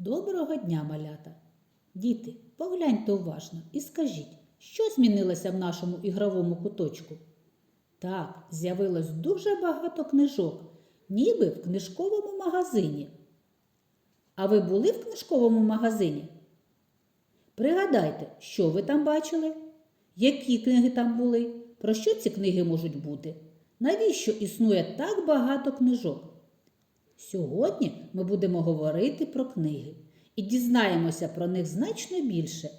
Доброго дня, малята! Діти, погляньте уважно і скажіть, що змінилося в нашому ігровому куточку? Так, з'явилось дуже багато книжок, ніби в книжковому магазині. А ви були в книжковому магазині? Пригадайте, що ви там бачили? Які книги там були? Про що ці книги можуть бути? Навіщо існує так багато книжок? Сьогодні ми будемо говорити про книги і дізнаємося про них значно більше.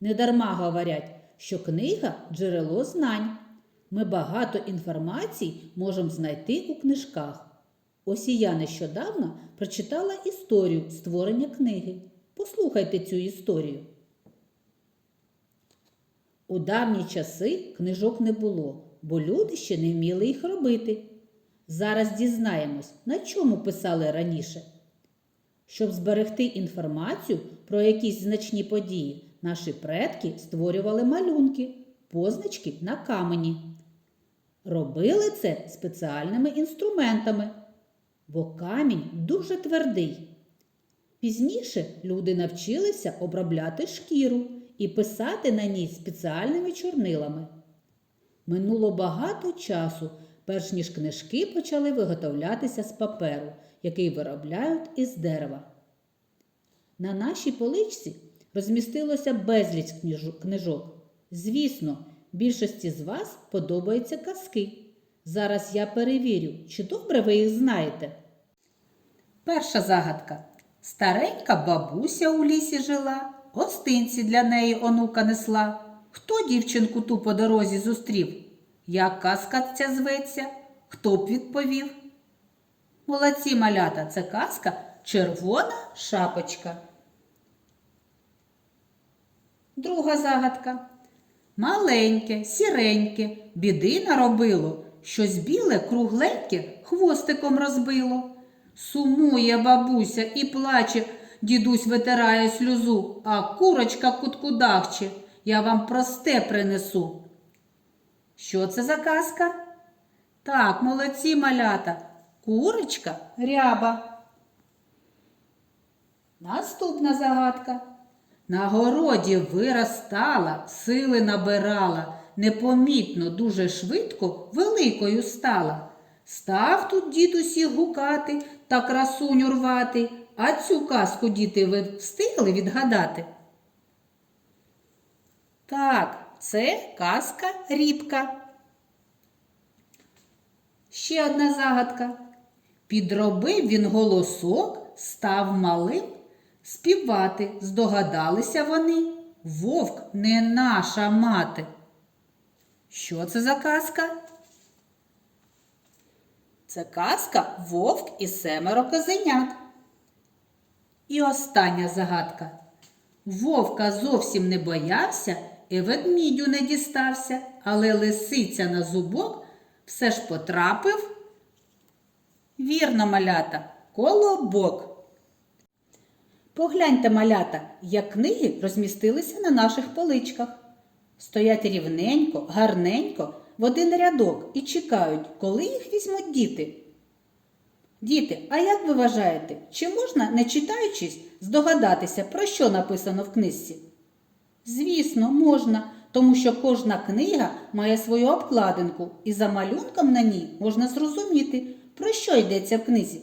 Недарма говорять, що книга джерело знань. Ми багато інформації можемо знайти у книжках. Ось і я нещодавно прочитала історію створення книги. Послухайте цю історію. У давні часи книжок не було, бо люди ще не вміли їх робити. Зараз дізнаємось, на чому писали раніше. Щоб зберегти інформацію про якісь значні події, наші предки створювали малюнки, позначки на камені. Робили це спеціальними інструментами, бо камінь дуже твердий. Пізніше люди навчилися обробляти шкіру і писати на ній спеціальними чорнилами. Минуло багато часу, перш ніж книжки почали виготовлятися з паперу, який виробляють із дерева. На нашій поличці розмістилося безліч книжок-. Звісно, більшості з вас подобаються казки. Зараз я перевірю, чи добре ви їх знаєте. Перша загадка. Старенька бабуся у лісі жила, гостинці для неї онука несла. Хто дівчинку ту по дорозі зустрів? Як казка ця зветься? Хто б відповів? Молодці малята, це казка Червона шапочка. Друга загадка. Маленьке, сіреньке, біди наробило, щось біле, кругленьке хвостиком розбило. Сумує бабуся і плаче, дідусь витирає сльозу, а курочка куткудахче, я вам просте принесу. Що це за казка? Так, молодці малята, курочка ряба. Наступна загадка. На городі виростала, сили набирала, непомітно, дуже швидко великою стала. Став тут дід усіх гукати та красуню рвати, а цю казку діти ви встигли відгадати? Так, це казка рібка. Ще одна загадка. Підробив він голосок, став малим співати. Здогадалися вони. Вовк не наша мати. Що це за казка? Це казка Вовк і семеро козенят. І остання загадка. Вовка зовсім не боявся і ведмідю не дістався, але лисиця на зубок все ж потрапив. Вірно, малята, колобок. Погляньте, малята, як книги розмістилися на наших поличках. Стоять рівненько, гарненько, в один рядок і чекають, коли їх візьмуть діти. Діти, а як ви вважаєте, чи можна, не читаючись, здогадатися, про що написано в книжці? Звісно, можна, тому що кожна книга має свою обкладинку, і за малюнком на ній можна зрозуміти, про що йдеться в книзі.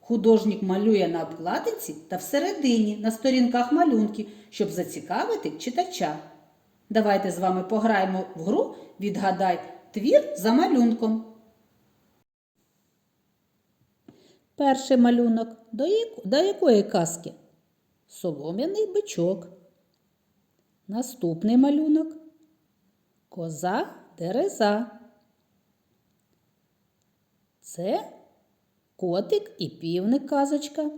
Художник малює на обкладинці та всередині на сторінках малюнки, щоб зацікавити читача. Давайте з вами пограємо в гру Відгадай твір за малюнком. Перший малюнок до, яко- до якої казки? Солом'яний бичок. Наступний малюнок Коза дереза. Це котик і півник казочка.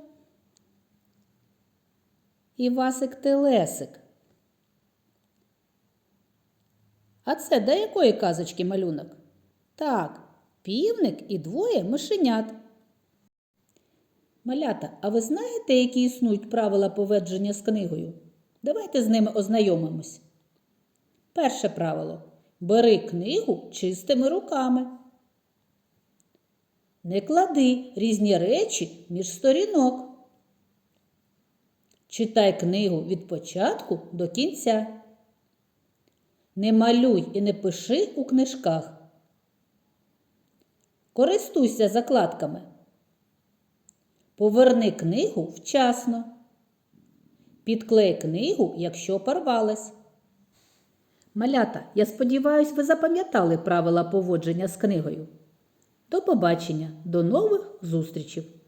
Івасик Телесик. А це до якої казочки малюнок? Так, півник і двоє мишенят. Малята, а ви знаєте, які існують правила поведження з книгою? Давайте з ними ознайомимось. Перше правило. Бери книгу чистими руками. Не клади різні речі між сторінок. Читай книгу від початку до кінця. Не малюй і не пиши у книжках. Користуйся закладками. Поверни книгу вчасно. Підклей книгу, якщо порвалась. Малята, я сподіваюся, ви запам'ятали правила поводження з книгою. До побачення, до нових зустрічей!